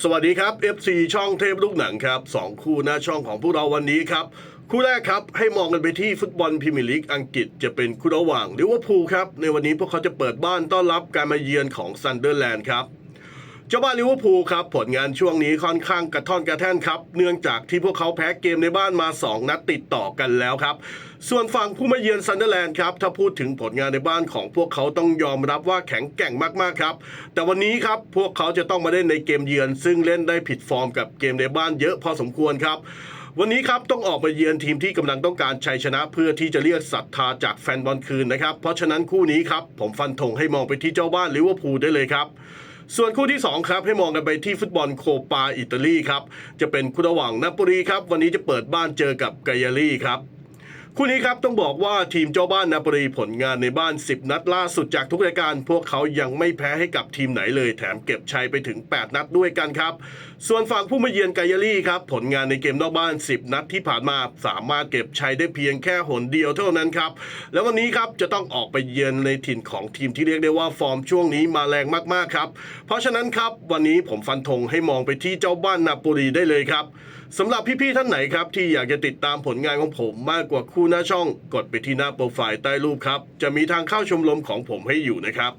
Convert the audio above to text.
สวัสดีครับ FC ช่องเทพลูกหนังครับสองคู่หน้าช่องของพวกเราวันนี้ครับ คู่แรกครับให้มองกันไปที่ฟุตบอลพรีเมียร์ลีกอังกฤษจะเป็นคู่ระหว่างลิเวอร์พูลครับ ในวันนี้พวกเขาจะเปิดบ้านต้อนรับการมาเยือนของซันเดอร์แลนด์ครับ จ้าบ้านลิเวอร์พูลครับผลงานช่วงนี้ค่อนข้างกระท่อนกระแท่นครับ เนื่องจากที่พวกเขาแพ้เกมในบ้านมา 2 นัดติดต่อกันแล้วครับ ส่วนฝั่งผู้มาเยือนซันเดอร์แลนด์ครับ ถ้าพูดถึงผลงานในบ้านของพวกเขาต้องยอมรับว่าแข็งแกร่งมากๆครับ แต่วันนี้ครับพวกเขาจะต้องมาเล่นในเกมเยือน ซึ่งเล่นได้ผิดฟอร์มกับเกมในบ้านเยอะพอสมควรครับวันนี้ครับต้องออกมาเยือนทีมที่กำลังต้องการชัยชนะเพื่อที่จะเรียกศรัทธาจากแฟนบอลคืนนะครับ เพราะฉะนั้นคู่นี้ครับผมฟันธงให้มองไปที่เจ้าบ้านลิเวอร์พูลได้เลยครับ ส่วนคู่ที่ 2 ครับ ให้มองกันไปที่ฟุตบอลโคปาอิตาลีครับ จะเป็นคู่ระหว่างนาโปลีครับ วันนี้จะเปิดบ้านเจอกับไกยาลีครับ คู่นี้ครับต้องบอกว่าทีมเจ้าบ้านนาปลีผลงานในบ้าน 10 นัดล่าสุดจากทุกรายการ พวกเขายังไม่แพ้ให้กับทีมไหนเลย แถมเก็บชัยไปถึง 8 นัดด้วยกันครับ ส่วนฝั่งผู้มาเยือนไกยาลีครับ ผลงานในเกมนอกบ้าน 10 นัดที่ผ่านมา สามารถเก็บชัยได้เพียงแค่หนเดียวเท่านั้นครับ แล้ววันนี้ครับจะต้องออกไปเยือนในถิ่นของทีมที่เรียกได้ว่าฟอร์มช่วงนี้มาแรงมากๆครับ เพราะฉะนั้นครับวันนี้ผมฟันธงให้มองไปที่เจ้าบ้านนาปลีได้เลยครับสำหรับพี่ๆท่านไหนครับที่อยากจะติดตามผลงานของผมมากกว่าคู่หน้าช่อง กดไปที่หน้าโปรไฟล์ใต้รูปครับ จะมีทางเข้าชมรมของผมให้อยู่นะครับ